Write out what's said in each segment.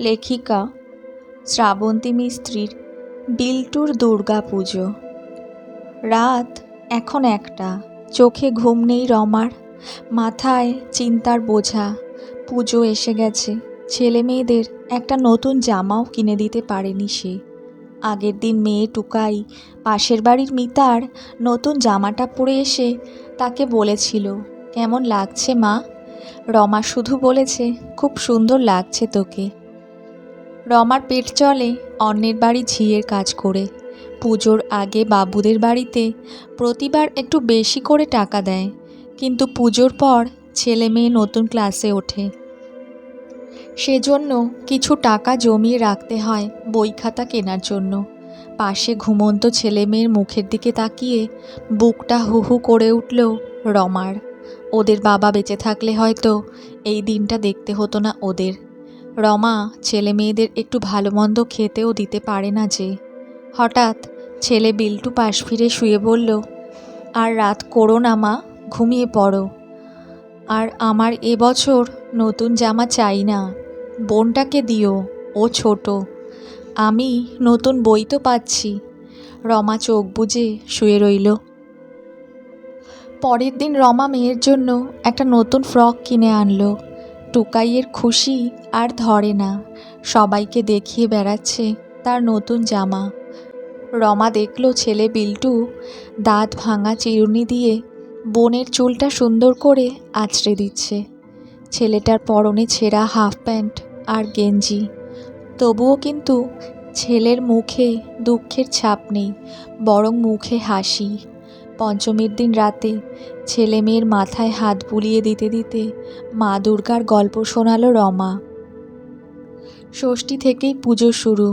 লেখিকা শ্রাবন্তী মিস্ত্রির বিল্টুর দুর্গা পুজো। রাত এখন একটা, চোখে ঘুম নেই রমার, মাথায় চিন্তার বোঝা, পুজো এসে গেছে, ছেলে মেয়েদের একটা নতুন জামাও কিনে দিতে পারেনি সে। আগের দিন মেয়ে টুকাই পাশের বাড়ির মিতার নতুন জামাটা পরে এসে তাকে বলেছিল, কেমন লাগছে মা? রমা শুধু বলেছে, খুব সুন্দর লাগছে তোকে। রমার পেট চলে অন্যের বাড়ি ঝিয়ের কাজ করে। পুজোর আগে বাবুদের বাড়িতে প্রতিবার একটু বেশি করে টাকা দেয়। কিন্তু পুজোর পর ছেলে মেয়ে নতুন ক্লাসে ওঠে। সেজন্য কিছু টাকা জমিয়ে রাখতে হয় বই খাতা কেনার জন্য। পাশে ঘুমন্ত ছেলে মেয়ের মুখের দিকে তাকিয়ে বুকটা হু হু করে উঠল রমার। ওদের বাবা বেঁচে থাকলে হয়তো এই দিনটা দেখতে হতো না ওদের। রমা ছেলে মেয়েদের একটু ভালো মন্দ খেতেও দিতে পারে না যে। হঠাৎ ছেলে বিল্টু পাশ ফিরে শুয়ে বলল, আর রাত করো না মা, ঘুমিয়ে পড়ো। আর আমার এবছর নতুন জামা চাই না, বোনটাকে দিও, ও ছোট। আমি নতুন বই তো পাচ্ছি রমা চোখ বুজে শুয়ে রইল। পরের দিন রমা মেয়ের জন্য একটা নতুন ফ্রক কিনে আনলো। টুকাইয়ের খুশি আর ধরে না। সবাইকে দেখিয়ে বেড়াচ্ছে তার নতুন জামা। রমা দেখল ছেলে বিল্টু দাঁত ভাঙা চিরুনি দিয়ে বোনের চুলটা সুন্দর করে আঁচড়ে দিচ্ছে। ছেলেটার পরনে ছেঁড়া হাফ প্যান্ট আর গেঞ্জি। তবুও কিন্তু ছেলের মুখে দুঃখের ছাপ নেই, বরং মুখে হাসি। পঞ্চমীর দিন রাতে ছেলে মেয়ের মাথায় হাত বুলিয়ে দিতে দিতে মা দুর্গার গল্প শোনালো রমা। ষষ্ঠী থেকেই পুজো শুরু।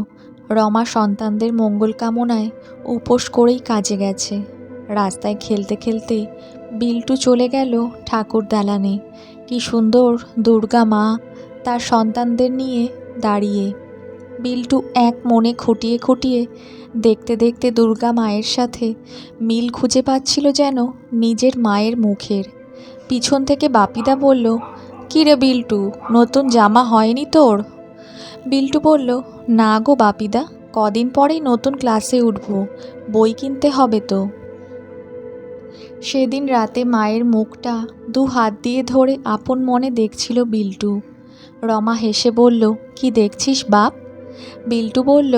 রমা সন্তানদের মঙ্গল কামনায় উপোস করেই কাজে গেছে। রাস্তায় খেলতে খেলতে বিল্টু চলে গেল ঠাকুর দালানে। কি সুন্দর দুর্গা মা তার সন্তানদের নিয়ে দাঁড়িয়ে বিল্টু এক মনে খুঁটিয়ে খুঁটিয়ে, দেখতে দেখতে দুর্গা মায়ের সাথে মিল খুঁজে পাচ্ছিল যেন নিজের মায়ের মুখের। পিছন থেকে বাপিদা বলল কী রে বিল্টু, নতুন জামা হয়নি তোর? বিল্টু বলল, না গো বাপিদা, কদিন পরেই নতুন ক্লাসে উঠব, বই কিনতে হবে তো। সেদিন রাতে মায়ের মুখটা দু হাত দিয়ে ধরে আপন মনে দেখছিল বিল্টু। রমা হেসে বলল, কি দেখছিস বাপ? বিল্টু বলল,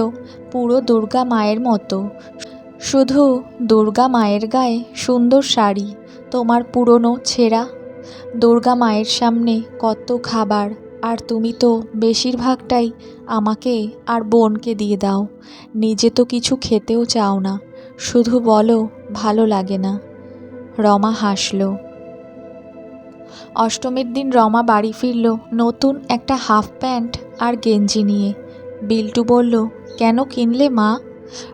পুরো দুর্গা মায়ের মতো। শুধু দুর্গা মায়ের গায়ে সুন্দর শাড়ি, তোমার পুরনো ছেঁড়া। দুর্গা মায়ের সামনে কত খাবার, আর তুমি তো বেশিরভাগটাই আমাকে আর বোনকে দিয়ে দাও। নিজে তো কিছু খেতেও চাও না, শুধু বলো ভালো লাগে না। রমা হাসল। অষ্টমীর দিন রমা বাড়ি ফিরল নতুন একটা হাফ প্যান্ট আর গেঞ্জি নিয়ে। বিল্টু বলল, কেন কিনলে মা?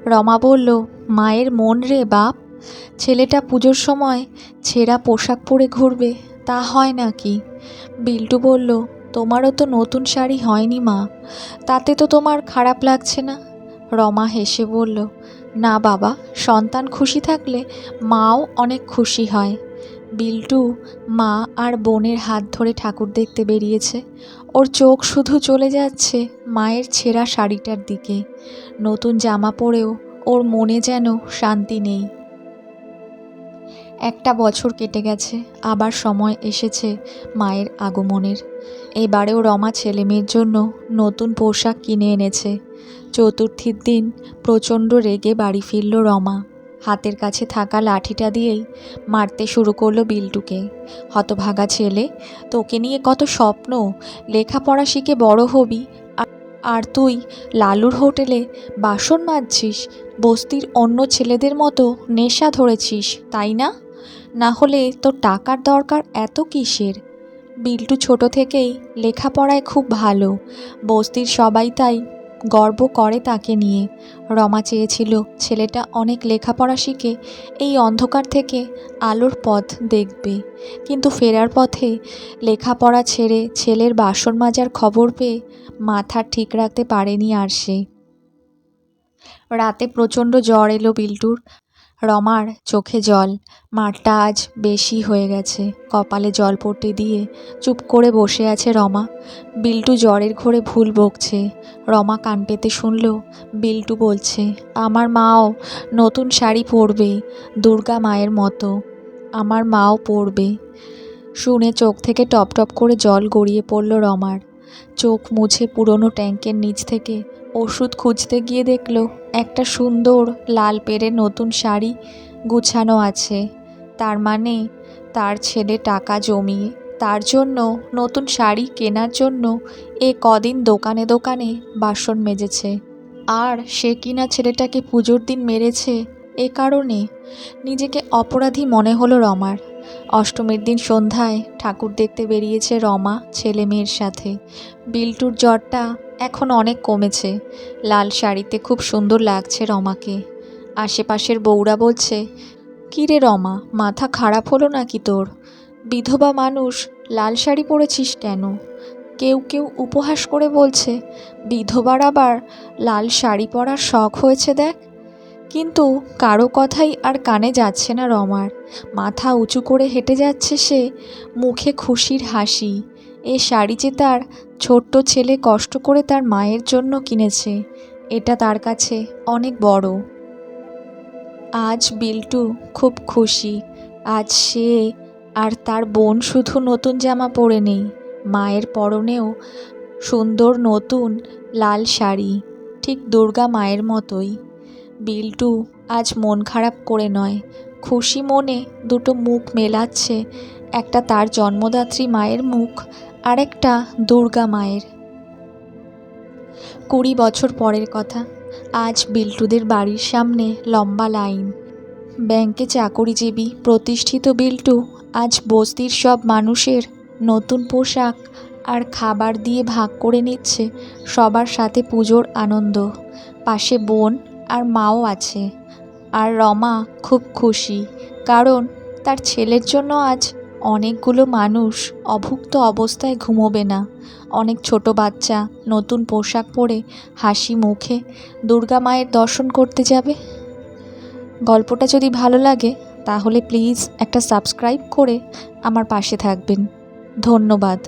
রমা বলল, মায়ের মন রে বাপ, ছেলেটা পুজোর সময় ছেঁড়া পোশাক পরে ঘুরবে, তা হয় নাকি? বিল্টু বলল, তোমারও তো নতুন শাড়ি হয়নি মা, তাতে তো তোমার খারাপ লাগছে না? রমা হেসে বলল, না বাবা, সন্তান খুশি থাকলে মাও অনেক খুশি হয়। বিল্টু মা আর বোনের হাত ধরে ঠাকুর দেখতে বেরিয়েছে। ওর চোখ শুধু চলে যাচ্ছে মায়ের ছেঁড়া শাড়িটার দিকে। নতুন জামা পরেও ওর মনে যেন শান্তি নেই। একটা বছর কেটে গেছে, আবার সময় এসেছে মায়ের আগমনের। এবারেও রমা ছেলে মেয়ের জন্য নতুন পোশাক কিনে এনেছে। চতুর্থীর দিন প্রচণ্ড রেগে বাড়ি ফিরল রমা। হাতের কাছে থাকা লাঠিটা দিয়েই মারতে শুরু করল বিল্টুকে। হতভাগা ছেলে, তোকে নিয়ে কত স্বপ্ন, লেখাপড়া শিখে বড় হবি, আর- তুই লালুর হোটেলে বাসন মাজছিস, বস্তির অন্য ছেলেদের মতো নেশা ধরেছিস, তাই না? না হলে তোর টাকার দরকার এত কিসের? বিল্টু ছোট থেকেই লেখাপড়ায় খুব ভালো, বস্তির সবাই তাই গর্ব করে তাকে নিয়ে। রমা চেয়েছিল, ছেলেটা অনেক লেখাপড়া শিখে, এই অন্ধকার থেকে আলোর পথ দেখবে। কিন্তু ফেরার পথে লেখাপড়া ছেড়ে ছেলের বাসন মাজার খবর পেয়ে মাথা ঠিক রাখতে পারেনি আর সে। রাতে প্রচণ্ড জ্বর এলো বিল্টুর। রমার চোখে জল। মারটা আজ বেশি হয়ে গেছে। কপালে জল পড়তে দিয়ে চুপ করে বসে আছে রমা। বিল্টু জ্বরের ঘোরে ভুল বকছে। রমা কান পেতে শুনল, বিল্টু বলছে, আমার মাও নতুন শাড়ি পরবে, দুর্গা মায়ের মতো। আমার মাও পরবে। শুনে চোখ থেকে টপ টপ করে জল গড়িয়ে পড়ল রমার। চোখ মুছে পুরনো ট্যাঙ্কের নিচ থেকে ওষুধ খুঁজতে গিয়ে দেখল একটা সুন্দর লাল পেরে নতুন শাড়ি গুছানো আছে। তার মানে তার ছেলে টাকা জমিয়ে তার জন্য নতুন শাড়ি কেনার জন্য এ কদিন দোকানে দোকানে বাসন মেজেছে। আর সে কিনা ছেলেটাকে পুজোর দিন মেরেছে এ কারণে নিজেকে অপরাধী মনে হলো রমার। অষ্টমীর দিন সন্ধ্যায় ঠাকুর দেখতে বেরিয়েছে রমা, ছেলে মেয়ের সাথে। বিল্টুর জ্বরটা এখন অনেক কমেছে। লাল শাড়িতে খুব সুন্দর লাগছে রমাকে। আশেপাশের বউরা বলছে কী রে রমা, মাথা খারাপ হলো নাকি তোর? বিধবা মানুষ, লাল শাড়ি পরেছিস কেন? কেউ কেউ উপহাস করে বলছে, বিধবার আবার লাল শাড়ি পরার শখ হয়েছে দেখ। কিন্তু কারও কথাই আর কানে যাচ্ছে না রমার। মাথা উঁচু করে হেঁটে যাচ্ছে সে, মুখে খুশির হাসি। এ শাড়ি যে তার ছোট্ট ছেলে কষ্ট করে তার মায়ের জন্য কিনেছে, এটা তার কাছে অনেক বড়। আজ বিল্টু খুব খুশি, আজ সে আর তার বোন শুধু নতুন জামা পরে নেই, মায়ের পরনেও সুন্দর নতুন লাল শাড়ি, ঠিক দুর্গা মায়ের মতোই। বিল্টু আজ মন খারাপ করে নয়। খুশি মনে দুটো মুখ মেলাচ্ছে, একটা তার জন্মদাত্রী মায়ের মুখ আর একটা দুর্গা মায়ের। কুড়ি বছর পরের কথা, আজ বিল্টুদের বাড়ির সামনে লম্বা লাইন। ব্যাংকে চাকরিজীবী প্রতিষ্ঠিত বিল্টু আজ বস্তির সব মানুষের নতুন পোশাক আর খাবার দিয়ে ভাগ করে নিচ্ছে সবার সাথে পুজোর আনন্দ। পাশে বোন আর মাও আছে। আর রমা খুব খুশি, কারণ তার ছেলের জন্য আজ অনেকগুলো মানুষ অভুক্ত অবস্থায় ঘুমোবে না। অনেক ছোট বাচ্চা নতুন পোশাক পরে হাসি মুখে দুর্গা মায়ের দর্শন করতে যাবে। গল্পটা যদি ভালো লাগে, তাহলে প্লিজ একটা সাবস্ক্রাইব করে আমার পাশে থাকবেন। ধন্যবাদ।